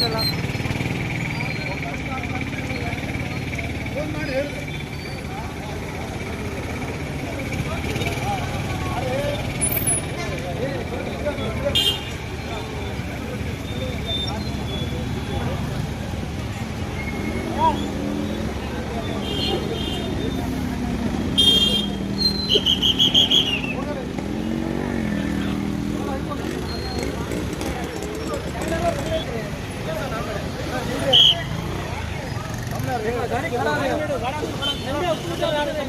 ಗೊತ್ತಿಲ್ಲಲ್ಲ phone ಮಾಡಿ ಹೇಳಿ Gracias. ಇರೋ ಇರೋ ಇರೋ ಇರೋ ಇರೋ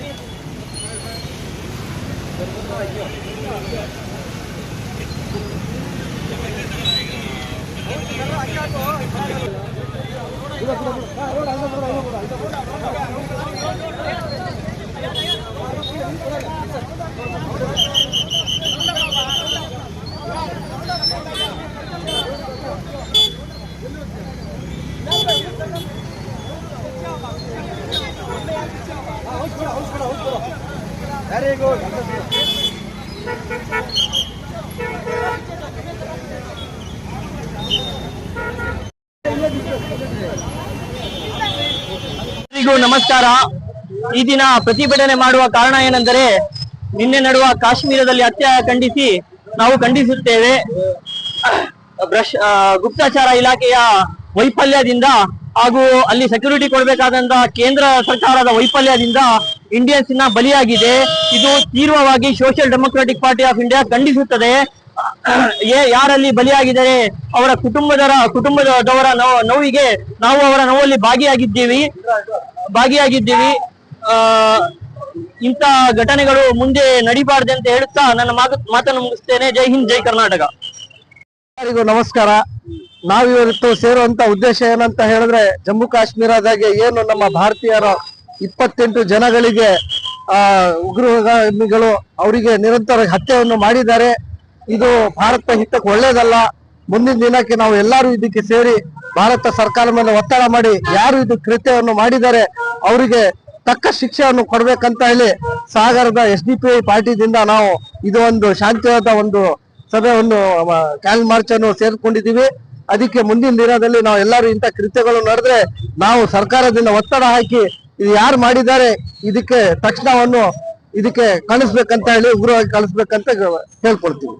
ಇರೋ ವೆರಿ ನಮಸ್ಕಾರ. ಈ ದಿನ ಪ್ರತಿಭಟನೆ ಮಾಡುವ ಕಾರಣ ಏನೆಂದರೆ, ನಿನ್ನೆ ನಡುವ ಕಾಶ್ಮೀರದಲ್ಲಿ ಅತ್ಯಾಯ ಖಂಡಿಸಿ ನಾವು ಖಂಡಿಸುತ್ತೇವೆ. ಭ್ರಷ್ ಗುಪ್ತಚರ ಇಲಾಖೆಯ ವೈಫಲ್ಯದಿಂದ ಹಾಗೂ ಅಲ್ಲಿ ಸೆಕ್ಯೂರಿಟಿ ಕೊಡಬೇಕಾದಂತಹ ಕೇಂದ್ರ ಸರ್ಕಾರದ ವೈಫಲ್ಯದಿಂದ ಇಂಡಿಯನ್ಸ್ನ ಬಲಿಯಾಗಿದೆ. ಇದು ತೀವ್ರವಾಗಿ social democratic party of India ಖಂಡಿಸುತ್ತದೆ. ಯಾರಲ್ಲಿ ಬಲಿಯಾಗಿದ್ದಾರೆ? ಅವರ ಕುಟುಂಬದರ, ಕುಟುಂಬದವರ ನೋವು- ನೋವಿಗೆ ನಾವು ಅವರ ನೋವಲ್ಲಿ ಭಾಗಿಯಾಗಿದ್ದೀವಿ. ಭಾಗಿಯಾಗಿದ್ದೀವಿ. ಆ, ಇಂಥ ಘಟನೆಗಳು ಮುಂದೆ ನಡಿಬಾರ್ದು ಅಂತ ಹೇಳುತ್ತಾ ನನ್ನ ಮಾತು- ಮಾತನ್ನು ಮುಗಿಸ್ತೇನೆ. ಜೈ ಹಿಂದ್, ಜೈ ಕರ್ನಾಟಕ. ಎಲ್ಲರಿಗೂ ನಮಸ್ಕಾರ. ನಾವಿವತ್ತು ಸೇರುವಂತ ಉದ್ದೇಶ ಏನಂತ ಹೇಳಿದ್ರೆ ಜಮ್ಮು ಕಾಶ್ಮೀರದಾಗೆ ಏನು ನಮ್ಮ ಭಾರತೀಯರ ಇಪ್ಪತ್ತೆಂಟು ಜನಗಳಿಗೆ ಉಗ್ರಗಾಮಿಗಳು ಅವರಿಗೆ ನಿರಂತರ ಹತ್ಯೆಯನ್ನು ಮಾಡಿದ್ದಾರೆ. ಇದು ಭಾರತ ಹಿತಕ್ಕೆ ಒಳ್ಳೇದಲ್ಲ. ಮುಂದಿನ ದಿನಕ್ಕೆ ನಾವು ಎಲ್ಲರೂ ಇದಕ್ಕೆ ಸೇರಿ ಭಾರತ ಸರ್ಕಾರ ಮೇಲೆ ಒತ್ತಡ ಮಾಡಿ ಯಾರು ಇದು ಕೃತ್ಯವನ್ನು ಮಾಡಿದ್ದಾರೆ ಅವರಿಗೆ ತಕ್ಕ ಶಿಕ್ಷೆಯನ್ನು ಕೊಡ್ಬೇಕಂತ ಹೇಳಿ ಸಾಗರದ ಎಸ್ ಡಿ ಪಿ ಐ ಪಾರ್ಟಿದಿಂದ ನಾವು ಇದು ಒಂದು ಶಾಂತಿಯುತ ಒಂದು ಸಭೆಯನ್ನು ಕ್ಯಾಲ್ ಮಾರ್ಚ್ ಅನ್ನು ಸೇರ್ಕೊಂಡಿದ್ದೀವಿ. ಅದಕ್ಕೆ ಮುಂದಿನ ದಿನದಲ್ಲಿ ನಾವು ಎಲ್ಲರೂ ಇಂಥ ಕೃತ್ಯಗಳು ನಡೆದ್ರೆ ನಾವು ಸರ್ಕಾರದಿಂದ ಒತ್ತಡ ಹಾಕಿ ಇದು ಯಾರು ಮಾಡಿದ್ದಾರೆ ಇದಕ್ಕೆ ತಕ್ಷಣವನ್ನು ಇದಕ್ಕೆ ಕಳಿಸ್ಬೇಕಂತ ಹೇಳಿ ಉಗ್ರವಾಗಿ ಕಳಿಸ್ಬೇಕಂತ ಹೇಳ್ಕೊಳ್ತೀವಿ